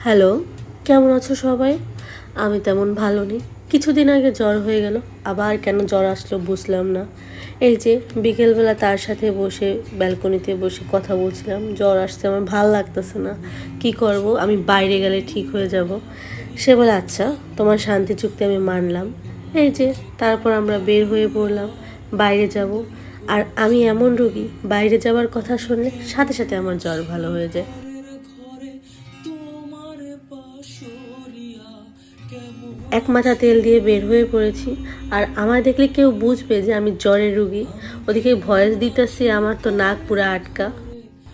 Hello, কেমন আছো সবাই? আমি তেমন ভালো নেই। কিছুদিন আগে জ্বর হয়ে গেল, আবার কেন জ্বর আসলো বুঝলাম না। এই যে বিকেলবেলা তার সাথে বসে ব্যালকনিতে বসে কথা বলছিলাম, জ্বর আসছে, আমার ভালো লাগতেছে না। কি করব? আমি বাইরে গেলে ঠিক হয়ে যাব। সে বলে আচ্ছা তোমার শান্তি চুক্তি আমি মানলাম। এই যে, তারপর আমরা বের হয়ে পড়লাম, বাইরে যাব। আর আমি এমন রোগী, বাইরে যাওয়ার কথা শুনলে সাথে সাথে আমার জ্বর ভালো হয়ে যায়। এক মাথা তেল দিয়ে বের হয়ে পড়েছি, আর আমার দেখলে কেউ বুঝবে যে আমি জ্বরের রুগী। ওদিকে ভয়েস দিতেছি, আমার তো নাক পুরো আটকা।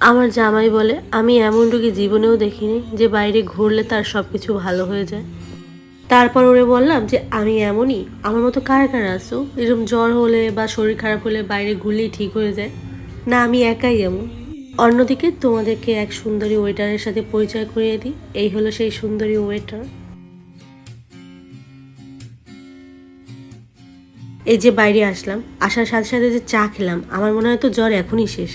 আমার জামাই বলে, আমি এমন রুগী জীবনেও দেখিনি যে বাইরে ঘুরলে তার সব কিছু ভালো হয়ে যায়। তারপর ওরে বললাম যে, আমি এমনই? আমার মতো কার কার আসো এরকম জ্বর হলে বা শরীর খারাপ হলে বাইরে ঘুরলেই ঠিক হয়ে যায়? না, আমি একাই এমন। অন্যদিকে তোমাদেরকে এক সুন্দরী ওয়েটারের সাথে পরিচয় করিয়ে দিই। এই হলো সেই সুন্দরী ওয়েটার। এই যে বাইরে আসলাম, আসার সাথে সাথে যে চা খেলাম, আমার মনে হয় তো জ্বর এখনই শেষ।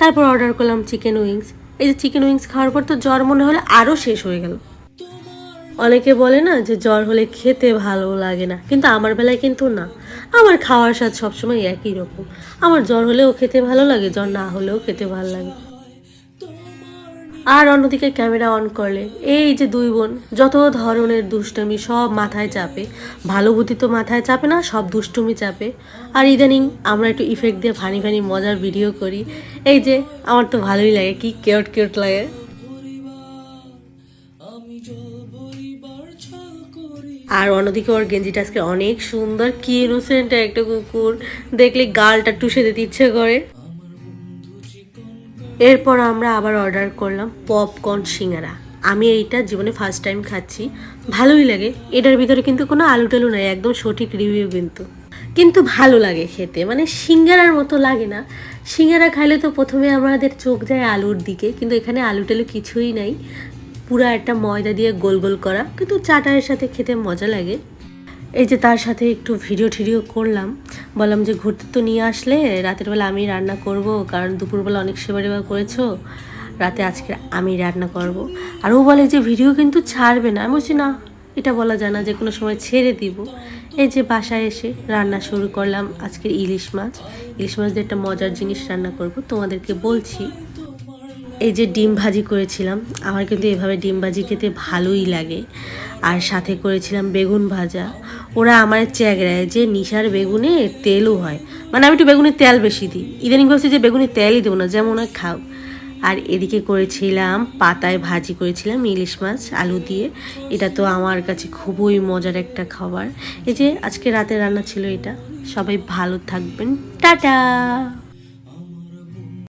তারপর অর্ডার করলাম চিকেন উইংস এই যে চিকেন উইংস খাওয়ার পর তো জ্বর মনে হলে আরও শেষ হয়ে গেল। অনেকে বলে না যে জ্বর হলে খেতে ভালো লাগে না, কিন্তু আমার বেলায় কিন্তু না। আমার খাওয়ার স্বাদ সবসময় একই রকম। আমার জ্বর হলেও খেতে ভালো লাগে, জ্বর না হলেও খেতে ভালো লাগে। আর অন্যদিকে ক্যামেরা অন করলে, এই যে দুই বোন, যত ধরনের দুষ্টুমি সব মাথায় চাপে, ভালো বুদ্ধি তো মাথায় চাপে না, সব দুষ্টুমি চাপে। আর ইদানিং আমরা একটু ইফেক্ট দিয়ে ভানি ফানি মজার ভিডিও করি। এই যে, আমার তো ভালোই লাগে, কি কেউট কেউট লাগে। আর অন্যদিকে ওর গেঞ্জিটা আজকে অনেক সুন্দর, কি ইনোসেন্ট একটা কুকুর। দেখলে গালটা টুসে দিতে ইচ্ছে করে। এরপর আমরা আবার অর্ডার করলাম পপকর্ন সিঙ্গারা। আমি এইটা জীবনে ফার্স্ট টাইম খাচ্ছি। ভালোই লাগে। এটার ভিতরে কিন্তু কোনো আলু টালু নাই, একদম সঠিক রিভিউ কিন্তু। কিন্তু ভালো লাগে খেতে। মানে সিঙ্গারার মতো লাগে না। সিঙ্গারা খাইলে তো প্রথমে আমাদের চোখ যায় আলুর দিকে, কিন্তু এখানে আলু টালু কিছুই নাই। পুরা একটা ময়দা দিয়ে গোল গোল করা। কিন্তু চাটার সাথে খেতে মজা লাগে। এই যে তার সাথে একটু ভিডিও ঠিডিও করলাম। বললাম যে, ঘুরতে তো নিয়ে আসলে, রাতের বেলা আমি রান্না করব, কারণ দুপুরবেলা অনেক সেবা টেবা করেছ, রাতে আজকে আমি রান্না করব। আর ও বলে যে, ভিডিও কিন্তু ছাড়বে না। আমি বলছি, না, এটা বলা যায় না, যে কোনো সময় ছেড়ে দিব। এই যে বাসায় এসে রান্না শুরু করলাম আজকের ইলিশ মাছ। ইলিশ মাছ দিয়ে একটা মজার জিনিস রান্না করব, তোমাদেরকে বলছি। এই যে ডিম ভাজি করেছিলাম, আমার কিন্তু এভাবে ডিম ভাজি খেতে ভালোই লাগে। আর সাথে করেছিলাম বেগুন ভাজা। ওরা আমার চ্যাগড়ায় যে নিশার বেগুনে তেলও হয়। মানে আমি একটু বেগুনের তেল বেশি দিই। ইদানিং ভাবছি যে বেগুনের তেলই দেবো না, যেমন ওই খাও। আর এদিকে করেছিলাম পাতায় ভাজি করেছিলাম ইলিশ মাছ, আলু দিয়ে। এটা তো আমার কাছে খুবই মজার একটা খাবার। এই যে আজকে রাতে রান্না ছিল এটা। সবাই ভালো থাকবেন। টাটা!